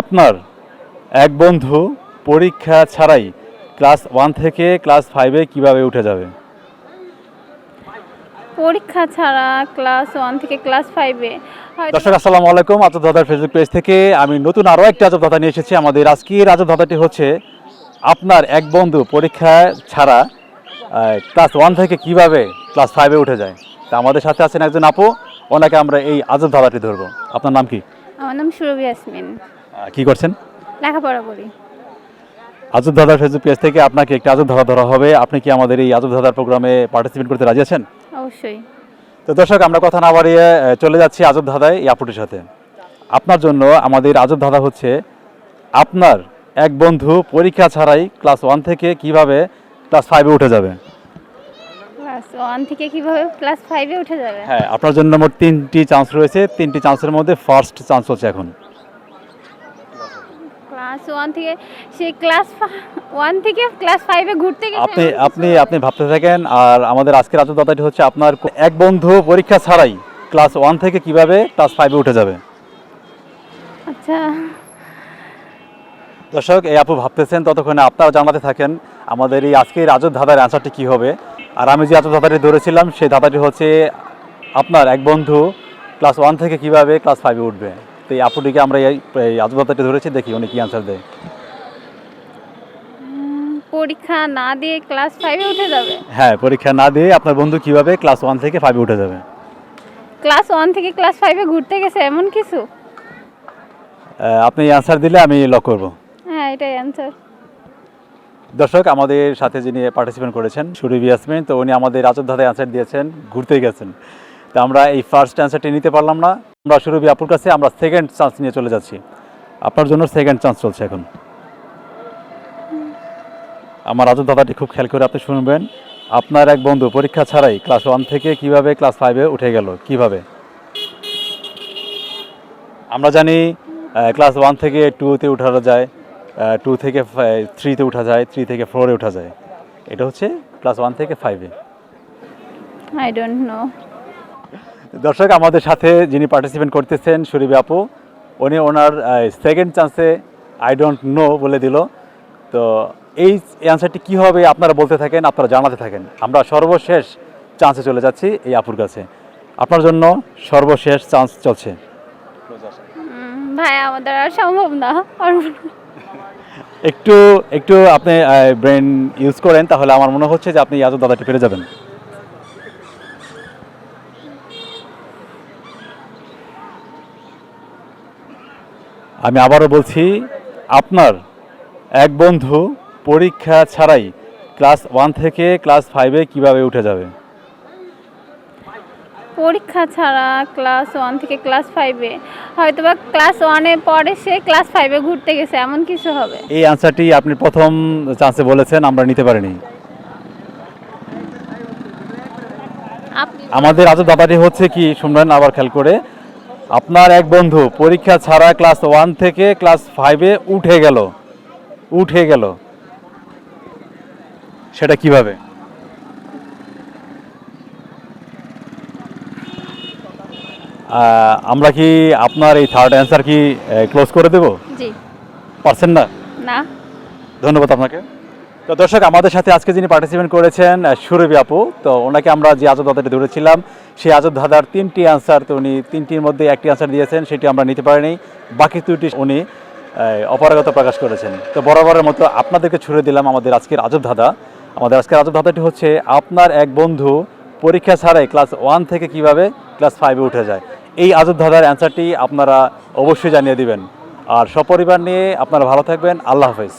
আপনার এক বন্ধু পরীক্ষা ছাড়াই ক্লাস ওয়ান থেকে ক্লাস ফাইভে কীভাবে উঠে যাবে? পরীক্ষা ছাড়া ক্লাস ওয়ান থেকে ক্লাস ফাইভে। দর্শক আসসালামু আলাইকুম আজব দাদার ফেসবুক পেজ থেকে আমি নতুন আরও একটা আজব দাদা নিয়ে এসেছি। আমাদের আজকের আজব দাদাটি হচ্ছে আপনার এক বন্ধু পরীক্ষা ছাড়া ক্লাস ওয়ান থেকে কীভাবে ক্লাস ফাইভে উঠে যায়? তা আমাদের সাথে আছেন একজন আপু ওনাকে আমরা এই আজব দাদাটি ধরবো। আপনার নাম কি? আমার নাম সুরভি ইয়াসমিন। আহ, কি করছেন? লেখাপড়া করি। আজব দাদার ফেসবুক পেজ থেকে আপনাকে একটা আজব দাদা ধরা হবে। আপনি কি আমাদের এই আজব দাদার প্রোগ্রামে পার্টিসিপেট করতে রাজি আছেন? অবশ্যই। তো দর্শক আমরা কথা না বাড়িয়ে চলে যাচ্ছি আজব ধাঁধায় এই আপুটির সাথে। আপনার জন্য আমাদের আজব দাদা হচ্ছে আপনার এক বন্ধু পরীক্ষা ছাড়াই ক্লাস ওয়ান থেকে কীভাবে ক্লাস ফাইভে উঠে যাবে? ক্লাস ওয়ান থেকে কীভাবে ক্লাস ফাইভে উঠে যাবে? হ্যাঁ আপনার জন্য মোট তিনটি চান্স রয়েছে। তিনটি চান্সের মধ্যে ফার্স্ট চান্স হচ্ছে এখন। ক্লাস ওয়ান থেকে ক্লাস ওয়ান থেকে ক্লাস ফাইভে ঘুরতে গেছে। আপনি আপনি আপনি ভাবতে থাকেন আর আমাদের আজকের আজব দাদাটি হচ্ছে আপনার এক বন্ধু পরীক্ষা ছাড়াই ক্লাস ওয়ান থেকে কীভাবে ক্লাস ফাইভে উঠে যাবে? আচ্ছা। দর্শক এই আপু ভাবতেছেন ততক্ষণে আপনারা জানাতে থাকেন আমাদের এই আজকের আজব ধাঁধার অ্যান্সারটি কী হবে? আর আমি যে আজব ধাঁধাটি ধরেছিলাম সেই ধাঁধাটি হচ্ছে আপনার এক বন্ধু ক্লাস ওয়ান থেকে কীভাবে ক্লাস ফাইভে উঠবে? এই আপুটিকে আমরা এই এই ধরেছি দেখি উনি কি অ্যান্সার দেয়। পরীক্ষা না দিয়ে ক্লাস ফাইভে উঠে যাবে? হ্যাঁ পরীক্ষা না দিয়ে আপনার বন্ধু কীভাবে ক্লাস ওয়ান থেকে ফাইভে উঠে যাবে? ক্লাস ওয়ান থেকে ক্লাস ফাইভে ঘুরতে গেছে এমন কিছু? আপনি অ্যান্সার দিলে আমি লক করব। হ্যাঁ এটাই অ্যান্সার দর্শক আমাদের সাথে যিনি পার্টিসিপেন্ট করেছেন সুরভি ইয়াসমিন তো উনি আমাদের আজব ধাঁধায় অ্যান্সার দিয়েছেন ঘুরতে গেছেন। তো আমরা এই ফার্স্ট অ্যান্সারটি নিতে পারলাম না। আমরা সুরভি আপুর কাছে আমরা সেকেন্ড চান্স নিয়ে চলে যাচ্ছি। আপনার জন্য সেকেন্ড চান্স চলছে এখন। আমার আজব দাদাটি খুব খেয়াল করে আপনি শুনবেন। আপনার এক বন্ধু পরীক্ষা ছাড়াই ক্লাস ওয়ান থেকে কীভাবে ক্লাস ফাইভে উঠে গেল? কীভাবে? আমরা জানি ক্লাস ওয়ান থেকে টুতে উঠানো যায় টু থেকে থ্রিতে উঠা যায় থ্রি থেকে ফোরে উঠা যায়। এটা হচ্ছে ক্লাস ওয়ান থেকে ফাইভে আই ডোন্ট নো দর্শক আমাদের সাথে যিনি পার্টিসিপেট করতেছেন সুরিবি আপু উনি ওনার সেকেন্ড চান্সে আই ডোন্ট নো বলে দিল। তো এই অ্যান্সারটি কী হবে আপনারা বলতে থাকেন আপনারা জানাতে থাকেন। আমরা সর্বশেষ চান্সে চলে যাচ্ছি এই আপুর কাছে। আপনার জন্য সর্বশেষ চান্স চলছে। ভাই আমাদের আর সম্ভব না। একটু একটু আপনি ব্রেন ইউজ করেন তাহলে আমার মনে হচ্ছে যে আপনি ইয়াজব দাদাটি পেরে যাবেন। আমি আবারও বলছি আপনার এক বন্ধু পরীক্ষা ছাড়াই ক্লাস ওয়ান থেকে ক্লাস ফাইভে কীভাবে উঠে যাবে? পরীক্ষা ছাড়া ক্লাস ওয়ান থেকে ক্লাস ফাইভে। হয়তো বা ক্লাস ওয়ানে পরে সে ক্লাস ফাইভে ঘুরতে গেছে এমন কিছু হবে? এই অ্যান্সারটি আপনি প্রথম চান্সে বলেছেন আমরা নিতে পারিনি। আমাদের আজব দাদাটি হচ্ছে কি শুনবেন আবার খেয়াল করে আপনার এক বন্ধু পরীক্ষা ছাড়া ক্লাস ওয়ান থেকে ক্লাস ফাইভে উঠে গেল। উঠে গেল। সেটা কীভাবে? আমরা কি আপনার এই থার্ড অ্যান্সার কি ক্লোজ করে দেব? জি। পারছেন না? না। ধন্যবাদ আপনাকে। তো দর্শক, আমাদের সাথে আজকে যিনি পার্টিসিপেট করেছেন সুরভি আপু। তো ওনাকে আমরা যে আজব ধাঁধাটি ধরেছিলাম সেই আজব ধাঁধার তিনটি অ্যান্সার তো উনি, তিনটির মধ্যে একটি অ্যান্সার দিয়েছেন, সেটি আমরা নিতে পারিনি। বাকি দুটি উনি অপারগতা প্রকাশ করেছেন। তো বরাবরের মতো আপনাদেরকে ছুড়ে দিলাম আমাদের আজকের আজব ধাঁধা আমাদের আজকের আজব ধাঁধাটি হচ্ছে আপনার এক বন্ধু, পরীক্ষা ছাড়াই ক্লাস ওয়ান থেকে কীভাবে ক্লাস ফাইভে উঠে যায়। এই আজব ধাঁধার অ্যান্সারটি আপনারা অবশ্যই জানিয়ে দিবেন। আর সপরিবার নিয়ে আপনারা ভালো থাকবেন। আল্লাহ হাফেজ।